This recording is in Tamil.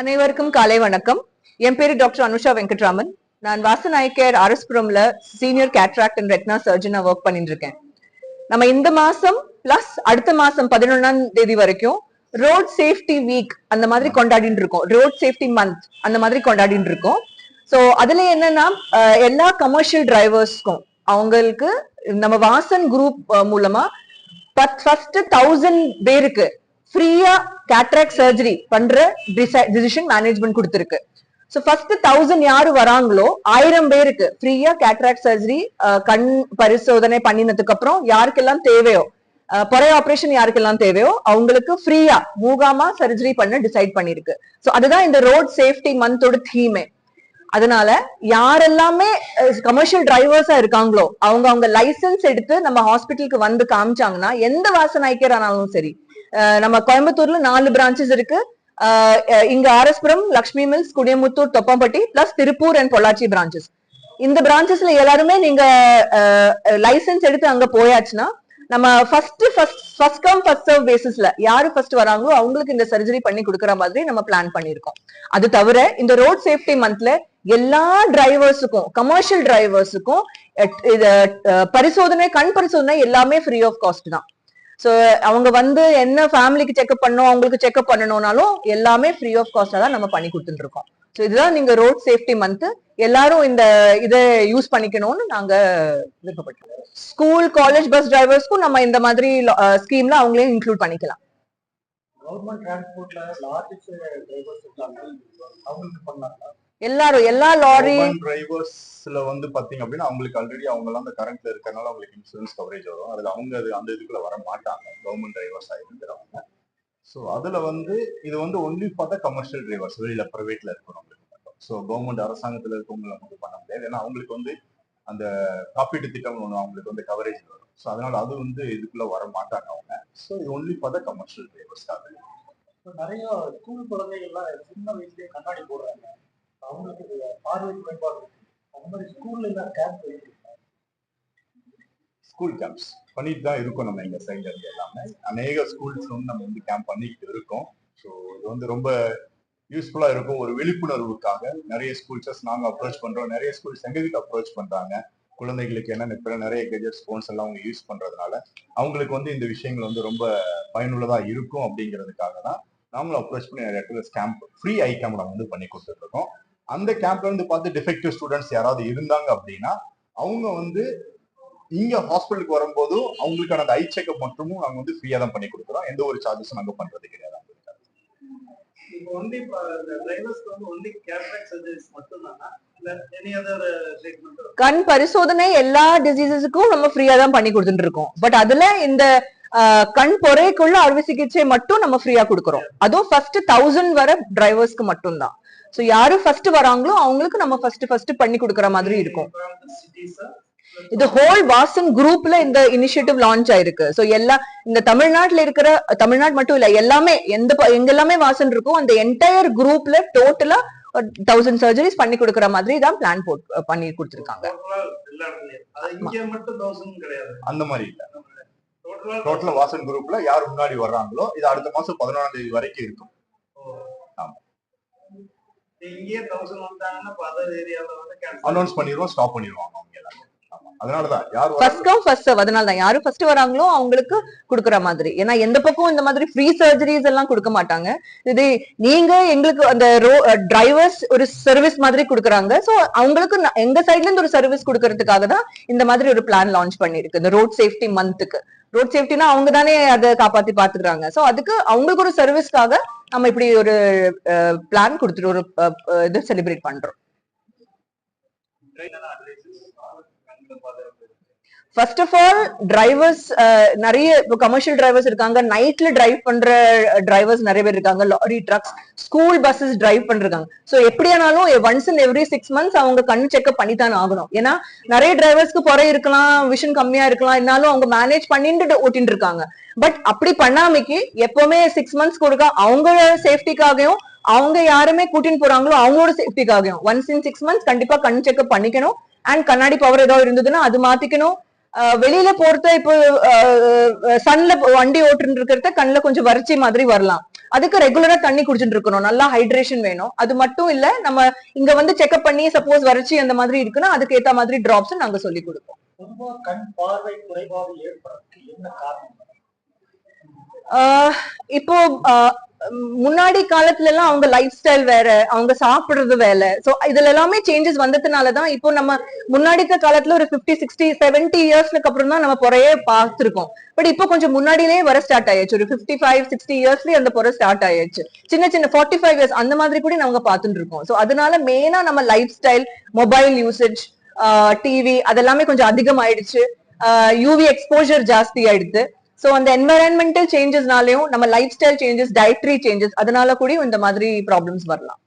அனைவருக்கும் காலை வணக்கம். என் பேரு டாக்டர் அனுஷா வெங்கட்ராமன். நான் வாசநாயக்கர் அரஸ்புரம்ல சீனியர் கேட்ராக்ட் அண்ட் ரெட்னா சர்ஜனா ஒர்க் பண்ணிட்டு இருக்கேன் நம்ம இந்த மாசம் பிளஸ் அடுத்த மாசம் பதினொன்னாம் தேதி வரைக்கும் ரோட் சேஃப்டி வீக் அந்த மாதிரி கொண்டாடிட்டு இருக்கோம் ரோட் சேஃப்டி மந்த் அந்த மாதிரி கொண்டாடிட்டு இருக்கோம் சோ அதுல என்னன்னா எல்லா கமர்ஷியல் டிரைவர்ஸ்க்கும் அவங்களுக்கு நம்ம வாசன் குரூப் மூலமா ஃபர்ஸ்ட் தௌசண்ட் பேருக்கு ஃப்ரீயா கேட்ராக்ட் சர்ஜரி பண்ற டிசிஷன் மேனேஜ்மெண்ட் கொடுத்துருக்கு. ஸோ ஃபர்ஸ்ட் தௌசண்ட் யாரு வராங்களோ ஆயிரம் பேருக்கு ஃப்ரீயா கேட்ராக்ட் சர்ஜரி கண் பரிசோதனை பண்ணினதுக்கு அப்புறம் யாருக்கெல்லாம் தேவையோ பொறை ஆபரேஷன் யாருக்கெல்லாம் தேவையோ அவங்களுக்கு ஃப்ரீயா மூகாமா சர்ஜரி பண்ண டிசைட் பண்ணிருக்கு. ஸோ அதுதான் இந்த ரோட் சேஃப்டி மந்தோட தீமே அதனால யாரெல்லாமே கமர்ஷியல் டிரைவர்ஸா இருக்காங்களோ அவங்க அவங்க லைசென்ஸ் எடுத்து நம்ம ஹாஸ்பிட்டலுக்கு வந்து காமிச்சாங்கன்னா எந்த வாசனாய்க்கர் ஆனாலும் சரி நம்ம கோயம்புத்தூர்ல நாலு பிரான்ச்சஸ் இருக்கு. இங்க RS Puram Lakshmi mills Kudiyamuthur Thoppampatti plus Tiruppur and Pollachi branches இந்த பிரான்ச்சஸ்ல எல்லாருமே நீங்க லைசென்ஸ் எடுத்து அங்க போயாச்சுன்னா நம்ம first first first come first serve பேசிஸ்ல யாரு ஃபர்ஸ்ட் வராங்களோ அவங்களுக்கு இந்த சர்ஜரி பண்ணி கொடுக்குற மாதிரி நம்ம பிளான் பண்ணிருக்கோம் அது தவிர இந்த ரோட் சேஃப்டி மந்த்ல எல்லா டிரைவர்ஸுக்கும் கமர்ஷியல் டிரைவர்ஸுக்கும் இது பரிசோதனை கண் பரிசோதனை எல்லாமே ஃப்ரீ ஆஃப் காஸ்ட் தான். ஸோ அவங்க வந்து என்ன ஃபேமிலிக்கு செக்அப் பண்ணணும் அவங்களுக்கு செக்அப் பண்ணணும்னாலும் எல்லாமே ஃப்ரீ ஆஃப் காஸ்டா தான் நம்ம பண்ணி கொடுத்துட்டு இருக்கோம் ஸோ இதுதான் நீங்க ரோட் சேஃப்டி மந்த் எல்லாரும் இந்த இதை யூஸ் பண்ணிக்கணும்னு நாங்க விருப்பப்பட்டோம் ஸ்கூல் காலேஜ் பஸ் டிரைவர்ஸ்க்கும் நம்ம இந்த மாதிரி uh, ஸ்கீம்ல அவங்களையும் இன்க்ளூட் பண்ணிக்கலாம். கவர்மெண்ட் டிரான்ஸ்போர்ட்ல லாரிஸ் டிரைவர்ஸ் இருக்காங்க. அவங்களுக்கு பண்ணலாம் எல்லாரும் எல்லா லாரி டிரைவர்ஸ்ல வந்து பாத்தீங்க அப்படின்னா அவங்களுக்கு ஆல்ரெடி அவங்க எல்லாம் அந்த கரண்ட்ல இருக்கறனால அவங்களுக்கு இன்சூரன்ஸ் கவரேஜ் வரும். அதுல அவங்க அது அந்த இதுக்குள்ள வர மாட்டாங்க. கவர்மெண்ட் டிரைவர்ஸ் இருக்கிறவங்க ஸோ அதுல வந்து இது வந்து ஒன்லி பார்த்தா கமர்ஷியல் டிரைவர்ஸ் வெளியில பிரைவேட்ல இருக்கிறவங்களுக்கு மட்டும் ஸோ கவர்மெண்ட் அரசாங்கத்துல இருக்கவங்களை நமக்கு பண்ண முடியாது. ஏன்னா அவங்களுக்கு வந்து அந்த காப்பீட்டு திட்டம் ஒன்று அவங்களுக்கு வந்து கவரேஜ் வரும். ஸோ அதனால அது வந்து இதுக்குள்ள வர மாட்டாங்க அவங்க. ஸோ இது ஒன்லி பார்த்தா கமர்ஷியல் டிரைவர்ஸ்க்காக அது நிறைய ஸ்கூல் குழந்தைகள்லாம் சின்ன வயசுலேயே கண்ணாடி போடுறாங்க. அவங்களுக்கு பார்வை குறைபாடு அந்த மாதிரி ஸ்கூல்ல எல்லாம் கேம்ப் ஸ்கூல் கேம்ப்ஸ் பண்ணிட்டு தான் இருக்கோம் நம்ம எங்க சைட்ல இருந்து எல்லாமே. அநேக ஸ்கூல்ஸ் வந்து நம்ம வந்து கேம்ப் பண்ணிக்கிட்டு இருக்கோம். ஸோ இது வந்து ரொம்ப யூஸ்ஃபுல்லா இருக்கும். ஒரு விழிப்புணர்வுக்காக நிறைய ஸ்கூல்ஸஸ் நாங்க அப்ரோச் பண்றோம். நிறைய ஸ்கூல்ஸ் எங்ககிட்ட அப்ரோச் பண்றாங்க? குழந்தைகளுக்கு என்ன இப்ப நிறைய கெஜெட்ஸ் ஃபோன்ஸ் எல்லாம் அவங்க யூஸ் பண்றதுனால அவங்களுக்கு வந்து இந்த விஷயங்கள் வந்து ரொம்ப பயனுள்ளதா இருக்கும் அப்படிங்கிறதுக்காக தான் நாங்களும் அப்ரோச் பண்ணி நிறைய இடத்துல ஸ்கேம்ப் ஃப்ரீ ஐ கேம்ப் நம்ம வந்து பண்ணி கொடுத்துட்டு இருக்கோம். அந்த கேம்ப்ல வந்து பார்த்து டிஃபெக்டிவ் ஸ்டூடெண்ட்ஸ் யாராவது இருந்தாங்க அப்படின்னா அவங்க வந்து இங்க ஹாஸ்பிட்டலுக்கு வரும்போதும் அவங்களுக்கான அந்த ஐ செக்அப் மட்டுமும் நாங்க வந்து ஃப்ரீயா தான் பண்ணி கொடுக்குறோம். எந்த ஒரு சார்ஜஸும் நாங்க பண்றது கிடையாது ட்ரீட்மெண்ட் கண் பரிசோதனை எல்லா டிசீசஸுக்கும் நம்ம ஃப்ரீயா தான் பண்ணி கொடுத்துட்டு இருக்கோம். பட் அதுல இந்த கண் பொறைக்குள்ள அறுவை சிகிச்சை மட்டும் நம்ம ஃப்ரீயா கொடுக்குறோம். அதுவும் ஃபர்ஸ்ட் தௌசண்ட் வர டிரைவர்ஸ்க்கு மட்டும் தான் சோ யாரு ஃபர்ஸ்ட் வராங்களோ அவங்களுக்கு நம்ம ஃபர்ஸ்ட் ஃபர்ஸ்ட் பண்ணி கொடுக்குற மாதிரி இருக்கும். இது ஹோல் வாசன் குரூப்ல இந்த இனிஷியேட்டிவ் லான்ச் ஆயிருக்கு. சோ எல்லா இந்த தமிழ்நாட்டுல இருக்கிற தமிழ்நாடு மட்டும் இல்ல எல்லாமே எந்த ப- எங்கெல்லாமே வாசன் இருக்கோ அந்த என்டையர் குரூப்ல டோட்டலா தௌசண்ட் சர்ஜரிஸ் பண்ணி கொடுக்குற மாதிரி தான் பிளான் போட் பண்ணி கொடுத்துருக்காங்க. அந்த மாதிரி இல்ல. டோட்டலா வாசன் குரூப்ல யார் முன்னாடி வர்றாங்களோ இது அடுத்த மாசம் பதினொன்றாம் தேதி வரைக்கும் இருக்கும். அனௌன்ஸ் பண்ணிடுவோம் ஸ்டாப் பண்ணிடுவாங்க அவங்க எல்லாமே ஆமா. அதனாலதான் யார் ஃபர்ஸ்ட் கம் ஃபர்ஸ்ட் சர்வ் அதனால தான் யாரு ஃபர்ஸ்ட் வராங்களோ அவங்களுக்கு கொடுக்குற மாதிரி. ஏன்னா எந்த பக்கம் இந்த மாதிரி ஃப்ரீ சர்ஜரிஸ் எல்லாம் கொடுக்க மாட்டாங்க. இது நீங்க எங்களுக்கு அந்த ரோ டிரைவர்ஸ் ஒரு சர்வீஸ் மாதிரி கொடுக்குறாங்க. சோ அவங்களுக்கு எங்க சைட்ல இருந்து ஒரு சர்வீஸ் கொடுக்கறதுக்காக தான் இந்த மாதிரி ஒரு பிளான் லான்ச் பண்ணிருக்கு இந்த ரோட் சேஃப்டி மந்த்துக்கு ரோட் சேஃப்டினா அவங்க தானே அதை காப்பாத்தி பாத்துக்கிறாங்க. சோ அதுக்கு அவங்களுக்கு ஒரு சர்வீஸ்க்காக நம்ம இப்படி ஒரு பிளான் கொடுத்துட்டு ஒரு அஹ், இது செலிப்ரேட் பண்றோம். ஃபர்ஸ்ட் ஆஃப் ஆல் டிரைவர்ஸ் நிறைய இப்போ கமர்ஷியல் டிரைவர்ஸ் இருக்காங்க. நைட்ல டிரைவ் பண்ற uh, டிரைவர்ஸ் நிறைய பேர் இருக்காங்க. Lorry trucks school buses drive பண்றாங்க. So எப்படியானாலும் once in every six months அவங்க கண் செக்அப் பண்ணி தான் ஆகணும். ஏன்னா நிறைய டிரைவர்ஸ்க்கு குறை இருக்கலாம் விஷன் கம்மியா இருக்கலாம். இருந்தாலும் அவங்க மேனேஜ் பண்ணிட்டு ஓட்டிட்டு இருக்காங்க. பட் அப்படி பண்ணாமைக்கு எப்பவுமே சிக்ஸ் மந்த்ஸ் கொடுக்க அவங்க சேஃப்டிக்காகவும் அவங்க யாருமே கூட்டின்னு போறாங்களோ அவங்களோட சேஃப்டிக்காகவும் ஒன்ஸ் இன் சிக்ஸ் மந்த்ஸ் கண்டிப்பா கண் செக்அப் பண்ணிக்கணும். அண்ட் கண்ணாடி பவர் ஏதாவது இருந்ததுன்னா அது மாத்திக்கணும். வெளியில போறத இப்போ சன்ல வண்டி ஓட்டுன்னு இருக்கிறத கண்ணுல கொஞ்சம் வறட்சி மாதிரி வரலாம். அதுக்கு ரெகுலரா தண்ணி குடிச்சுட்டு இருக்கணும். நல்லா ஹைட்ரேஷன் வேணும். அது மட்டும் இல்ல நம்ம இங்க வந்து செக்அப் பண்ணி சப்போஸ் வறட்சி அந்த மாதிரி இருக்குன்னா அதுக்கு ஏத்த மாதிரி டிராப்ஸ் நாங்க சொல்லி கொடுப்போம் பொதுவா கண் பார்வை குறைபாடு ஏற்படுறதுக்கு என்ன காரணம் ஆஹ் இப்போ ஆஹ் முன்னாடி காலத்துல எல்லாம் அவங்க லைஃப் ஸ்டைல் வேற அவங்க சாப்பிடுறது வேற. சோ இதுல எல்லாமே சேஞ்சஸ் வந்ததுனாலதான் இப்போ நம்ம முன்னாடி காலத்துல ஒரு 50 சிக்ஸ்டி 70 இயர்ஸ்க்கு அப்புறம் தான் நம்ம பொறையே பார்த்திருக்கோம். பட் இப்போ கொஞ்சம் முன்னாடியிலேயே வர ஸ்டார்ட் ஆயிடுச்சு. ஒரு 55 ஃபைவ் சிக்ஸ்டி இயர்ஸ்லயே அந்த பொறை ஸ்டார்ட் ஆயிடுச்சு. சின்ன சின்ன 45 ஃபைவ் இயர்ஸ் அந்த மாதிரி கூட நாங்க பார்த்துட்டு இருக்கோம் சோ அதனால மெயினா நம்ம lifestyle mobile usage TV அதெல்லாமே கொஞ்சம் அதிகமாயிடுச்சு. யூவி எக்ஸ்போஜர் ஜாஸ்தி ஆயிடுது சோ அந்த என்வரன்மெண்டல் சேஞ்சஸ்னாலயும் நம்ம lifestyle changes dietary changes அதனால கூட இந்த மாதிரி ப்ராப்ளம்ஸ் வரலாம்.